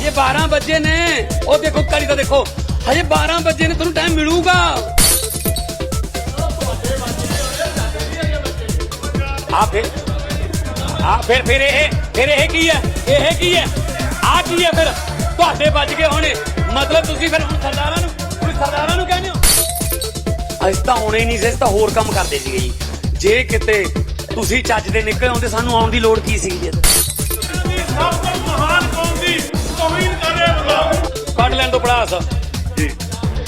ਹਜੇ 12 ਵਜੇ ਨੇ। ਉਹ ਦੇਖੋ ਕੜੀ ਤਾਂ ਦੇਖੋ। ਹਜੇ 12 ਵਜੇ ਨੇ, ਤੁਹਾਨੂੰ ਟਾਈਮ ਮਿਲੂਗਾ। ਆ ਫਿਰ ਆ ਫਿਰ ਫਿਰ ਇਹ ਫਿਰ ਇਹ ਕੀ ਹੈ? ਇਹ ਕੀ ਹੈ? ਆ ਕੀ ਹੈ ਫਿਰ? ਤੁਹਾਡੇ ਵੱਜ ਗਏ ਹੋਣੇ। ਮਤਲਬ ਤੁਸੀਂ ਫਿਰ ਹੁਣ ਸਰਦਾਰਾਂ ਨੂੰ ਹੁਣ ਸਰਦਾਰਾਂ ਨੂੰ ਕਹਿੰਦੇ ਹੋ। ਅਸੀਂ ਤਾਂ ਆਉਣੇ ਨਹੀਂ ਸੀ, ਅਸੀਂ ਤਾਂ ਹੋਰ ਕੰਮ ਕਰਦੇ ਸੀਗੇ ਜੀ। ਜੇ ਕਿਤੇ ਤੁਸੀਂ ਚੱਜ ਦੇ ਨਿਕਲੇ ਆਉਂਦੇ ਸਾਨੂੰ ਆਉਣ ਦੀ ਲੋੜ ਕੀ ਸੀ ਜੀ ਤੋਂ ਪੜਾਸ। ਜੀ।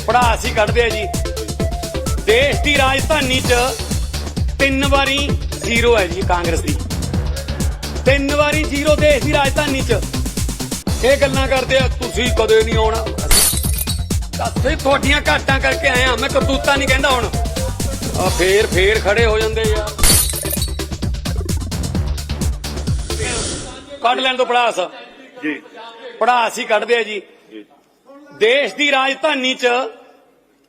ਪੜਾਸ ਹੀ ਕੱਢਦੇ ਆ ਜੀ। ਦੇਸ਼ ਦੀ ਰਾਜਧਾਨੀ 'ਚ ਤਿੰਨ ਵਾਰੀ ਜ਼ੀਰੋ ਹੈ ਜੀ ਕਾਂਗਰਸ ਦੀ। ਤਿੰਨ ਵਾਰੀ ਜ਼ੀਰੋ ਦੇਸ਼ ਦੀ ਰਾਜਧਾਨੀ 'ਚ। ਇਹ ਗੱਲਾਂ ਕਰਦੇ ਆ ਤੁਸੀਂ ਕਦੇ ਨਹੀਂ ਆਉਣਾ। ਅਸੀਂ ਤੁਹਾਡੀਆਂ ਘਾਟਾਂ ਕਰਕੇ ਆਏ ਆ ਮੈਂ ਕਰਤੂਤਾ ਨਹੀਂ ਕਹਿੰਦਾ ਹੁਣ। ਆ ਫੇਰ ਫੇਰ ਖੜੇ ਹੋ ਜਾਂਦੇ ਯਾਰ ਕੱਢ ਲੈਣ ਤੋਂ ਪੜਾਸ। ਜੀ। ਪੜਾਸ ਹੀ ਕੱਢਦੇ ਆ ਜੀ। ਦੇਸ਼ ਦੀ ਰਾਜਧਾਨੀ 'ਚ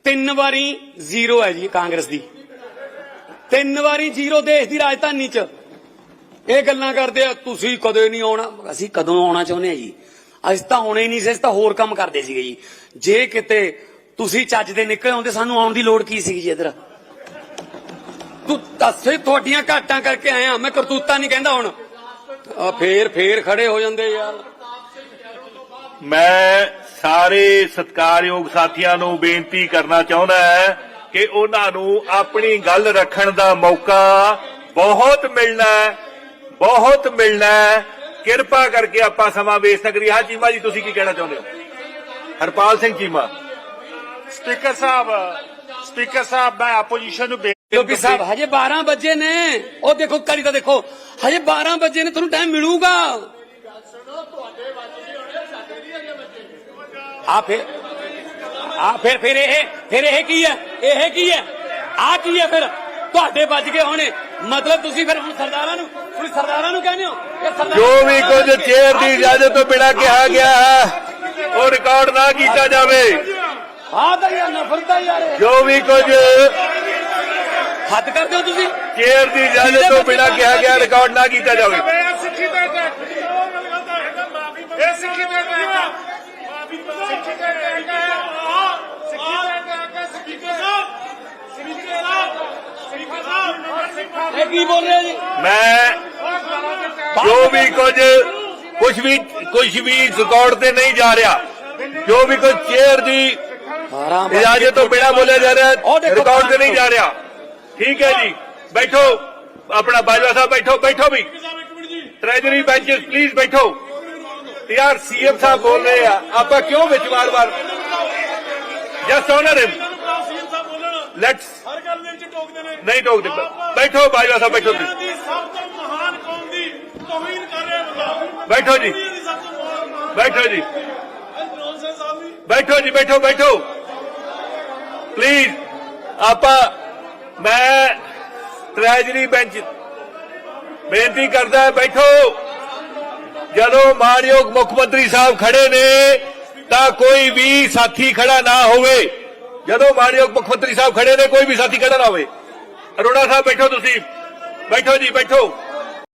ਤਿੰਨ ਵਾਰੀ ਜ਼ੀਰੋ ਹੈ ਜੀ ਕਾਂਗਰਸ ਦੀ। ਤਿੰਨ ਵਾਰੀ ਜ਼ੀਰੋ ਦੇਸ਼ ਦੀ ਰਾਜਧਾਨੀ 'ਚ। ਇਹ ਗੱਲਾਂ ਕਰਦੇ ਆ, ਤੁਸੀਂ ਕਦੇ ਨਹੀਂ ਆਉਣਾ। ਅਸੀਂ ਕਦੋਂ ਆਉਣਾ ਚਾਹੁੰਦੇ ਆ ਜੀ? ਅਸੀਂ ਤਾਂ ਆਉਣੇ ਨਹੀਂ ਸੀ, ਅਸੀਂ ਤਾਂ ਹੋਰ ਕੰਮ ਕਰਦੇ ਸੀਗੇ ਜੀ। ਜੇ ਕਿਤੇ ਤੁਸੀਂ ਚੱਜ ਦੇ ਨਿਕਲੇ ਆਉਂਦੇ, ਸਾਨੂੰ ਆਉਣ ਦੀ ਲੋੜ ਕੀ ਸੀ ਜੀ ਇਧਰ? ਤੂੰ ਦੱਸੇ ਤੁਹਾਡੀਆਂ ਘਾਟਾਂ ਕਰਕੇ ਆਇਆ, ਮੈਂ ਕਰਤੂਤਾ ਨਹੀਂ ਕਹਿੰਦਾ ਹੁਣ। ਆ ਫੇਰ ਫੇਰ ਖੜੇ ਹੋ ਜਾਂਦੇ ਯਾਰ। ਮੈਂ ਸਾਰੇ ਸਤਿਕਾਰਯੋਗ ਸਾਥੀਆਂ ਨੂੰ ਬੇਨਤੀ ਕਰਨਾ ਚਾਹੁੰਦਾ ਹੈ ਕਿ ਉਹਨਾਂ ਨੂੰ ਆਪਣੀ ਗੱਲ ਰੱਖਣ ਦਾ ਮੌਕਾ ਬਹੁਤ ਮਿਲਣਾ ਹੈ ਬਹੁਤ ਮਿਲਣਾ ਹੈ। ਕਿਰਪਾ ਕਰਕੇ ਆਪਾਂ ਸਮਾਂ ਵੇਚ ਸਕਦੀ ਹਾਂ ਚੀਮਾ ਜੀ ਤੁਸੀਂ ਕੀ ਕਹਿਣਾ ਚਾਹੁੰਦੇ ਹੋ? ਹਰਪਾਲ ਸਿੰਘ ਚੀਮਾ। ਸਪੀਕਰ ਸਾਹਿਬ ਸਪੀਕਰ ਸਾਹਿਬ ਮੈਂ ਆਪੋਜੀਸ਼ਨ ਨੂੰ ਬੇਨਤੀ ਕਿਉਂਕਿ ਸਾਹਿਬ ਹਜੇ 12 ਵਜੇ ਨੇ। ਉਹ ਦੇਖੋ ਕੜੀ ਤਾਂ ਦੇਖੋ। ਹਜੇ 12 ਵਜੇ ਨੇ ਤੁਹਾਨੂੰ ਟਾਈਮ ਮਿਲੂਗਾ। ਆ ਫਿਰ ਆ ਫਿਰ ਫਿਰ ਇਹ ਫਿਰ ਇਹ ਕੀ ਹੈ? ਇਹ ਕੀ ਹੈ? ਆ ਕੀ ਹੈ ਫਿਰ? ਤੁਹਾਡੇ ਵੱਜ ਗਏ ਹੋਣੇ। ਮਤਲਬ ਤੁਸੀਂ ਫਿਰ ਹੁਣ ਸਰਦਾਰਾਂ ਨੂੰ ਹੁਣ ਸਰਦਾਰਾਂ ਨੂੰ ਕਹਿੰਦੇ ਹੋ ਇਹ ਜੋ ਵੀ ਕੁਝ ਚੇਅਰ ਦੀ ਇਜਾਜ਼ਤ ਤੋਂ ਬਿਨਾਂ ਕਿਹਾ ਗਿਆ ਹੈ ਉਹ ਰਿਕਾਰਡ ਨਾ ਕੀਤਾ ਜਾਵੇ। ਹਾਂ ਤਾਂ ਯਾਰ ਨਫ਼ਰਤ ਆ ਯਾਰ ਇਹ। ਜੋ ਵੀ ਕੁਝ ਹੱਦ ਕਰਦੇ ਹੋ ਤੁਸੀਂ? ਚੇਅਰ ਦੀ ਇਜਾਜ਼ਤ ਤੋਂ ਬਿਨਾਂ ਕਿਹਾ ਗਿਆ ਰਿਕਾਰਡ ਨਾ ਕੀਤਾ ਜਾਵੇ। ਇਹ ਸਿੱਖੀ ਦਾ ਅਟੈਕ ਹੈ ਸਿੱਖੀ ਦਾ ਮੈਂ ਜੋ ਵੀ ਕੁਝ ਕੁਝ ਵੀ ਕੁਝ ਵੀ ਰਿਕਾਰਡ ਤੇ ਨਹੀਂ ਜਾ ਰਿਹਾ ਜੋ ਵੀ ਕੁਝ ਚੇਅਰ ਦੀ 12 ਵੱਜ ਇਜਾਜ਼ਤ ਤੋਂ ਬਿਨਾਂ ਬੋਲਿਆ ਜਾ ਰਿਹਾ ਉਹ ਦੇਖੋ ਰਿਕਾਰਡ ਤੇ ਨਹੀਂ ਜਾ ਰਿਹਾ ਠੀਕ ਹੈ ਜੀ ਬੈਠੋ ਆਪਣਾ ਬਾਜਵਾ ਸਾਹਿਬ ਬੈਠੋ ਬੈਠੋ ਵੀ ਟ੍ਰੈਜਰੀ ਬੈਂਚਸ ਪਲੀਜ਼ ਬੈਠੋ ਯਾਰ ਸੀਐਮ ਸਾਹਿਬ ਬੋਲ ਰਹੇ ਆ। ਆਪਾਂ ਕਿਉਂ ਵਿੱਚ ਵਾਰ-ਵਾਰ ਜਸਟ ਆਨਰ ਹਿਮ ਲੈਟਸ ਹਰ ਗੱਲ ਦੇ ਵਿੱਚ ਟੋਕਦੇ ਨੇ ਨਹੀਂ ਟੋਕਦੇ। ਬੈਠੋ, ਬਾਜਵਾ ਸਾਹਿਬ, ਬੈਠੋ ਤੁਸੀਂ। ਸਭ ਤੋਂ ਮਹਾਨ ਕੌਮ ਦੀ ਤੋਹੀਨ ਕਰ ਰਿਹਾ ਬੰਦਾ ਬੈਠੋ ਜੀ। ਬੈਠੋ ਜੀ। ਬੈਠੋ ਜੀ, ਬੈਠੋ ਬੈਠੋ। ਪਲੀਜ਼ ਆਪਾਂ ਮੈਂ ਟ੍ਰੈਜਰੀ ਬੈਂਚ ਬੇਨਤੀ ਕਰਦਾ, ਬੈਠੋ। ਜਦੋਂ ਮਾਨਯੋਗ ਮੁੱਖ ਮੰਤਰੀ ਸਾਹਿਬ ਖੜੇ ਨੇ, ਤਾਂ ਕੋਈ ਵੀ ਸਾਥੀ ਖੜਾ ਨਾ ਹੋਵੇ। ਜਦੋਂ ਮਾਨਯੋਗ ਮੁੱਖ ਮੰਤਰੀ ਸਾਹਿਬ ਖੜੇ ਨੇ, ਕੋਈ ਵੀ ਸਾਥੀ ਖੜਾ ਨਾ ਹੋਵੇ। ਅਰੋੜਾ ਸਾਹਿਬ ਬੈਠੋ ਤੁਸੀਂ। ਬੈਠੋ ਜੀ, ਬੈਠੋ।